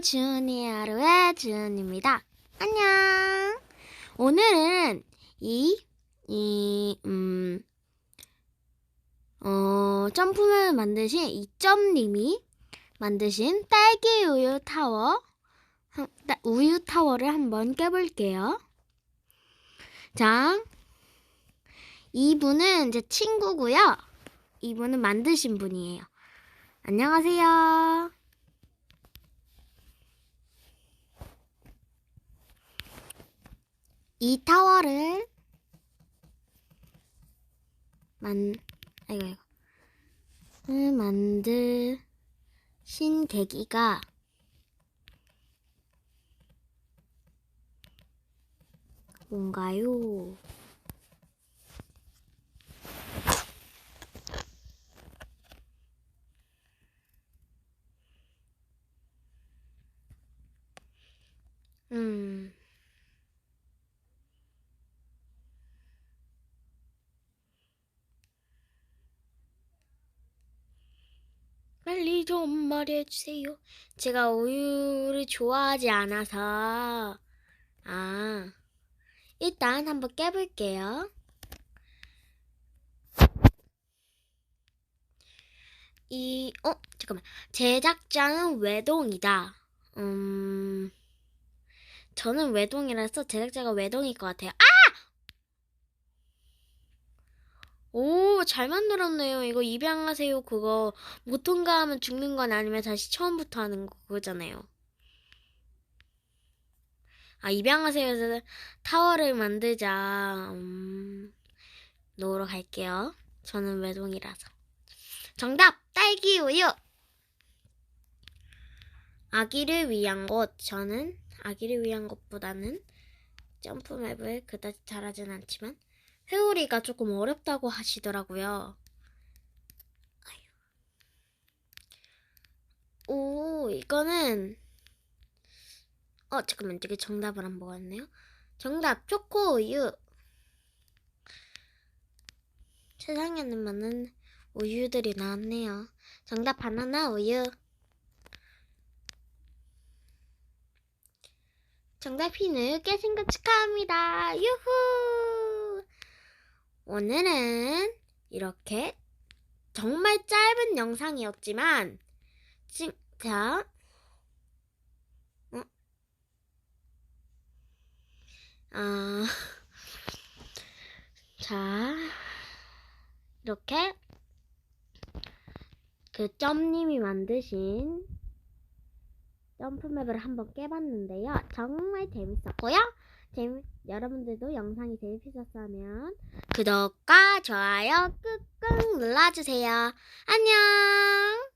주은이의 하루의 주은입니다. 안녕. 오늘은 이, 이, 음, 어, 점프를 만드신 이점님이 만드신 딸기 우유 타워, 우유 타워를 한번 깨볼게요. 자, 이분은 제 친구고요. 이분은 만드신 분이에요. 안녕하세요. 이 타워를 만 아이고 아이고 을 만드신 계기가 뭔가요? 음. 빨리 좀 말해주세요. 제가 우유를 좋아하지 않아서. 아. 일단 한번 깨볼게요. 이, 어, 잠깐만. 제작자는 외동이다. 음, 저는 외동이라서 제작자가 외동일 것 같아요. 아! 오, 잘 만들었네요. 이거 입양하세요. 그거 못 통과하면 죽는 건 아니면 다시 처음부터 하는 거 그거잖아요. 아, 입양하세요에서 타워를 만들자. 음, 놓으러 갈게요. 저는 외동이라서. 정답! 딸기 우유! 아기를 위한 것. 저는 아기를 위한 것보다는 점프맵을 그다지 잘하진 않지만 회오리가 조금 어렵다고 하시더라고요. 오, 이거는 어, 잠깐만, 이게 정답을 안 먹었네요. 정답, 초코 우유. 세상에는 많은 우유들이 나왔네요. 정답, 바나나 우유. 정답, 흰우 깨진 거 축하합니다. 유후! 오늘은 이렇게 정말 짧은 영상이었지만, 진짜, 아, 자, 이렇게 그 점님이 만드신 점프맵을 한번 깨봤는데요. 정말 재밌었고요. 재미, 여러분들도 영상이 재밌으셨다면 구독과 좋아요 꾹꾹 눌러주세요. 안녕!